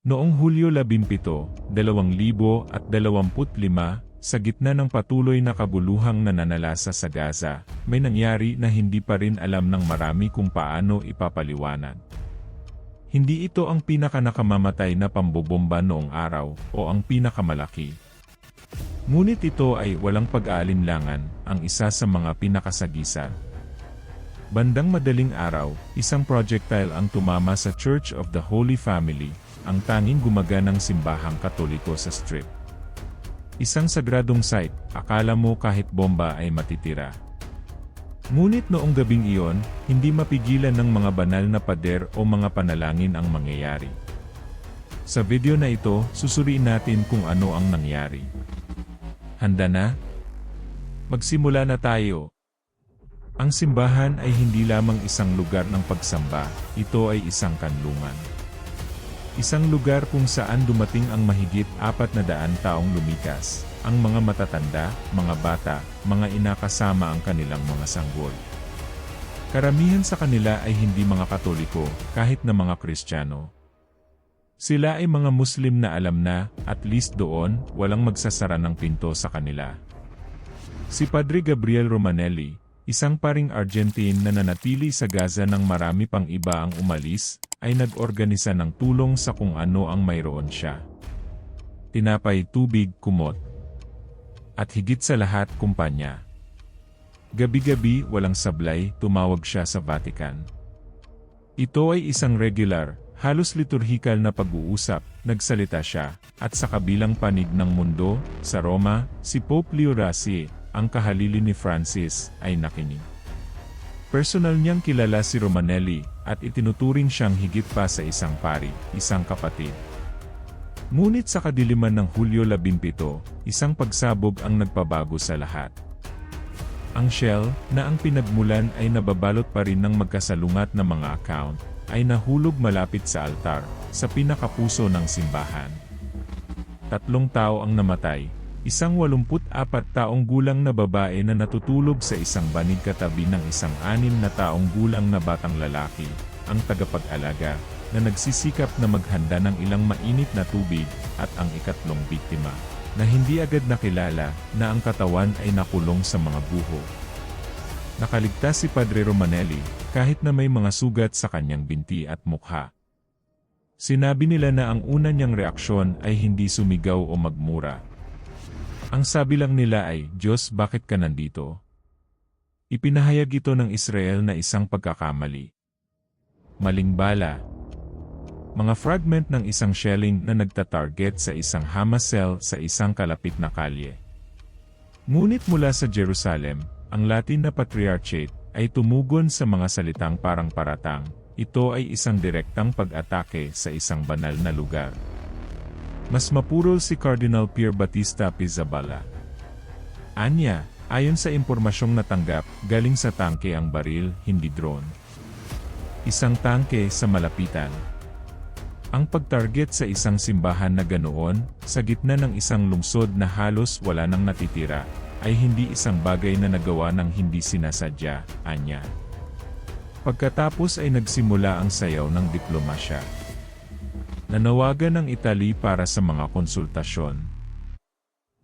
Noong Hulyo 17, 2025, sa gitna ng patuloy na kabuluhang nananalasa sa Gaza, may nangyari na hindi pa rin alam ng marami kung paano ipapaliwanag. Hindi ito ang pinakanakamamatay na pambobomba noong araw o ang pinakamalaki. Ngunit ito ay walang pag-aalinlangan ang isa sa mga pinakasagisan. Bandang madaling araw, isang projectile ang tumama sa Church of the Holy Family, ang tanging gumaganang simbahang katoliko sa strip. Isang sagradong site, akala mo kahit bomba ay matitira. Ngunit noong gabing iyon, hindi mapigilan ng mga banal na pader o mga panalangin ang mangyayari. Sa video na ito, susuriin natin kung ano ang nangyari. Handa na? Magsimula na tayo. Ang simbahan ay hindi lamang isang lugar ng pagsamba, ito ay isang kanlungan. Isang lugar kung saan dumating ang mahigit apat na daan taong lumikas, ang mga matatanda, mga bata, mga inakasama ang kanilang mga sanggol. Karamihan sa kanila ay hindi mga katoliko, kahit na mga kristyano. Sila ay mga Muslim na alam na, at least doon, walang magsasara ng pinto sa kanila. Si Padre Gabriel Romanelli, isang paring Argentine na nanatili sa Gaza ng marami pang iba ang umalis, ay nag-organisa ng tulong sa kung ano ang mayroon siya. Tinapay tubig kumot. At higit sa lahat kumpanya. Gabi-gabi walang sablay, tumawag siya sa Vatican. Ito ay isang regular, halos liturhikal na pag-uusap, nagsalita siya, at sa kabilang panig ng mundo, sa Roma, si Pope Leo Rassi, ang kahalili ni Francis, ay nakinig. Personal niyang kilala si Romanelli, at itinuturing siyang higit pa sa isang pari, isang kapatid. Ngunit sa kadiliman ng Hulyo 17, isang pagsabog ang nagpabago sa lahat. Ang shell, na ang pinagmulan ay nababalot pa rin ng magkasalungat na mga account, ay nahulog malapit sa altar, sa pinakapuso ng simbahan. Tatlong tao ang namatay, isang 84 taong gulang na babae na natutulog sa isang banig katabi ng isang anim na taong gulang na batang lalaki, ang tagapag-alaga, na nagsisikap na maghanda ng ilang mainit na tubig, at ang ikatlong biktima, na hindi agad nakilala na ang katawan ay nakulong sa mga buho. Nakaligtas si Padre Romanelli, kahit na may mga sugat sa kanyang binti at mukha. Sinabi nila na ang una niyang reaksyon ay hindi sumigaw o magmura. Ang sabi lang nila ay, Diyos bakit ka nandito? Ipinahayag ito ng Israel na isang pagkakamali. Maling bala. Mga fragment ng isang shelling na nagtatarget sa isang Hamas cell sa isang kalapit na kalye. Ngunit mula sa Jerusalem, ang Latin na Patriarchate ay tumugon sa mga salitang parang paratang, ito ay isang direktang pag-atake sa isang banal na lugar. Mas mapurol si Cardinal Pierre Batista Pizzabala. Anya, ayon sa impormasyong natanggap, galing sa tangke ang baril, hindi drone. Isang tangke sa malapitan. Ang pagtarget sa isang simbahan na ganoon, sa gitna ng isang lungsod na halos wala nang natitira, ay hindi isang bagay na nagawa ng hindi sinasadya, anya. Pagkatapos ay nagsimula ang sayaw ng diplomasya. Nanawagan ng Italy para sa mga konsultasyon.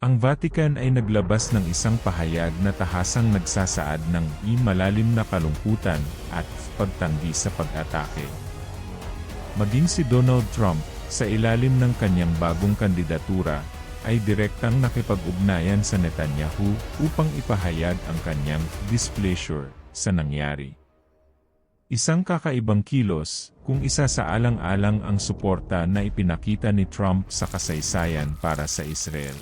Ang Vatican ay naglabas ng isang pahayag na tahasang nagsasaad ng malalim na kalungkutan at pagtanggi sa pag-atake. Maging si Donald Trump, sa ilalim ng kanyang bagong kandidatura, ay direktang nakipag-ugnayan sa Netanyahu upang ipahayag ang kanyang displeasure sa nangyari. Isang kakaibang kilos, kung isa sa alang-alang ang suporta na ipinakita ni Trump sa kasaysayan para sa Israel.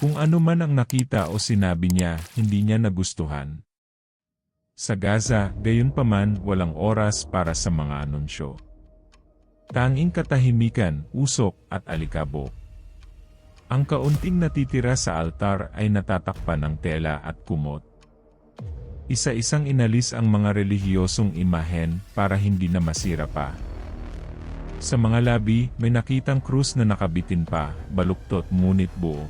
Kung ano man ang nakita o sinabi niya, hindi niya nagustuhan. Sa Gaza, gayunpaman walang oras para sa mga anunsyo. Tanging katahimikan, usok, at alikabok. Ang kaunting natitira sa altar ay natatakpan ng tela at kumot. Isa-isang inalis ang mga relihiyosong imahen para hindi na masira pa. Sa mga labi, may nakitang krus na nakabitin pa, baluktot ngunit buo.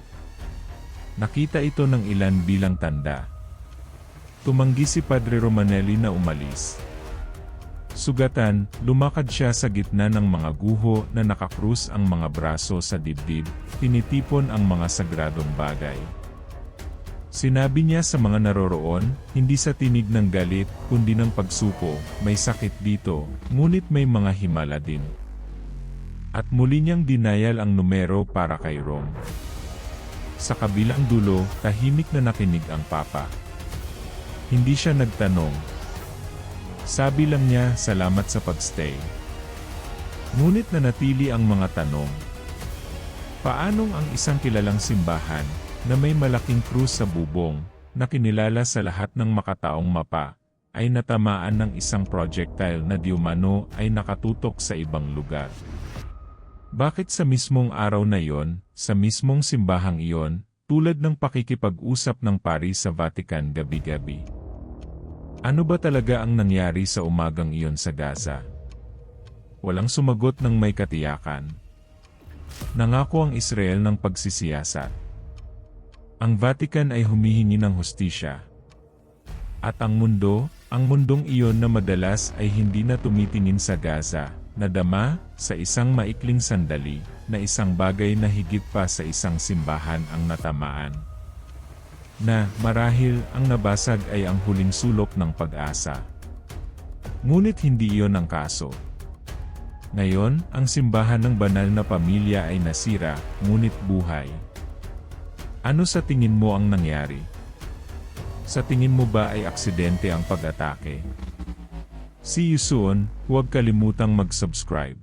Nakita ito ng ilan bilang tanda. Tumanggi si Padre Romanelli na umalis. Sugatan, lumakad siya sa gitna ng mga guho na nakakrus ang mga braso sa dibdib, tinitipon ang mga sagradong bagay. Sinabi niya sa mga naroroon, hindi sa tinig ng galit, kundi ng pagsuko, may sakit dito, ngunit may mga himala din. At muli niyang dinayal ang numero para kay Rom. Sa kabilang dulo, tahimik na nakinig ang papa. Hindi siya nagtanong. Sabi lang niya, salamat sa pagstay. Ngunit nanatili ang mga tanong. Paanong ang isang kilalang simbahan, na may malaking krus sa bubong, na kinilala sa lahat ng makataong mapa, ay natamaan ng isang projectile na diumano ay nakatutok sa ibang lugar. Bakit sa mismong araw na iyon, sa mismong simbahang iyon, tulad ng pakikipag-usap ng pari sa Vatican gabi-gabi? Ano ba talaga ang nangyari sa umagang iyon sa Gaza? Walang sumagot ng may katiyakan. Nangako ang Israel ng pagsisiyasat. Ang Vatican ay humihingi ng hustisya. At ang mundo, ang mundong iyon na madalas ay hindi na tumitingin sa Gaza, nadama, sa isang maikling sandali, na isang bagay na higit pa sa isang simbahan ang natamaan. Na, marahil, ang nabasag ay ang huling sulok ng pag-asa. Ngunit hindi iyon ang kaso. Ngayon, ang simbahan ng banal na pamilya ay nasira, ngunit buhay. Ano sa tingin mo ang nangyari? Sa tingin mo ba ay aksidente ang pag-atake? See you soon, huwag kalimutang mag-subscribe.